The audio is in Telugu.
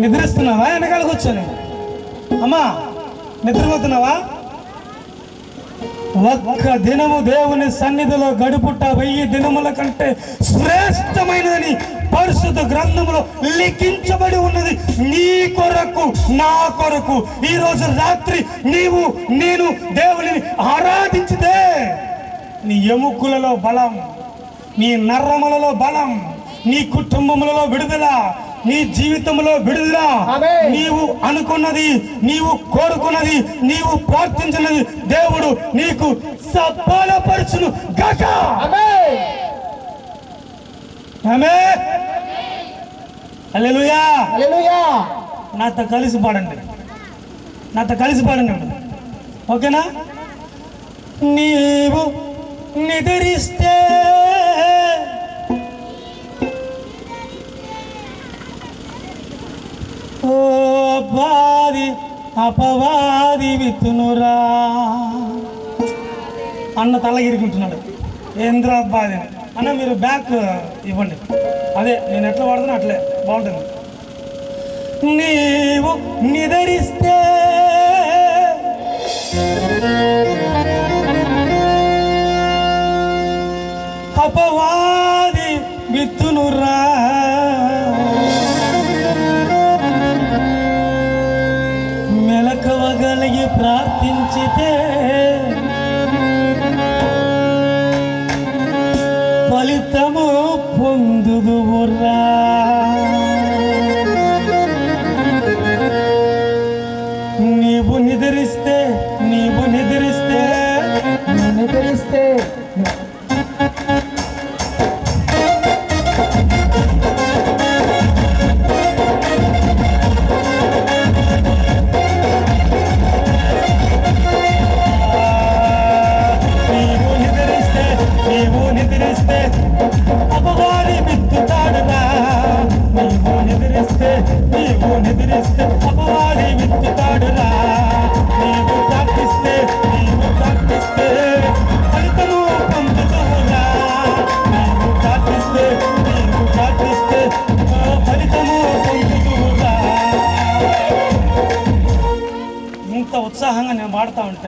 నిద్రిస్తున్నావా? వెనకాల కూర్చొని అమ్మా నిద్రపోతున్నావా? ఒక్క దినము దేవుని సన్నిధిలో గడుపుట వెయ్యి దినముల కంటే శ్రేష్టమైనదని పరిశుద్ధ గ్రంథములో లిఖించబడి ఉన్నది. నీ కొరకు నా కొరకు ఈ రోజు రాత్రి నీవు నేను దేవుని ఆరాధించితే నీ ఎముకలలో బలం నీ నర్రములలో బలం నీ కుటుంబములలో విడుదల నీ జీవితంలో విడుదల. నీవు అనుకున్నది నీవు కోరుకున్నది నీవు ప్రార్థించినది దేవుడు నీకు సఫలపరచును గక. నాతో కలిసి పాడండి. నాతో కలిసి పాడండి. ఓకేనా? నీవు నిద్రిస్తే కోపాది అపవాది విత్తునురా. అన్న తల ఇరుకుంటున్నాడు. ఇంద్రబాది అన్న మీరు బ్యాక్ ఇవ్వండి. అదే నేను ఎట్లా వాడుతున్నా అట్లే. బాగుంటుంది. నీవు నిదరిస్తే అపవాది విత్తునురా. ప్రార్థించితే ఫలితము పొందుదువురా నీవు నిద్రిస్తే నీవు నిద్రిస్తే నిద్రిస్తే నీవు నిద్రిస్తే విత్తుతాడురా. నీవు ప్రార్థిస్తే నీవు ప్రార్థిస్తే ఫలితము పొందుతురా నీవు ప్రార్థిస్తే నీవు ప్రార్థిస్తే ఫలితము పొందుతురా ఇంత ఉత్సాహంగా నేను పాడుతా ఉంటాను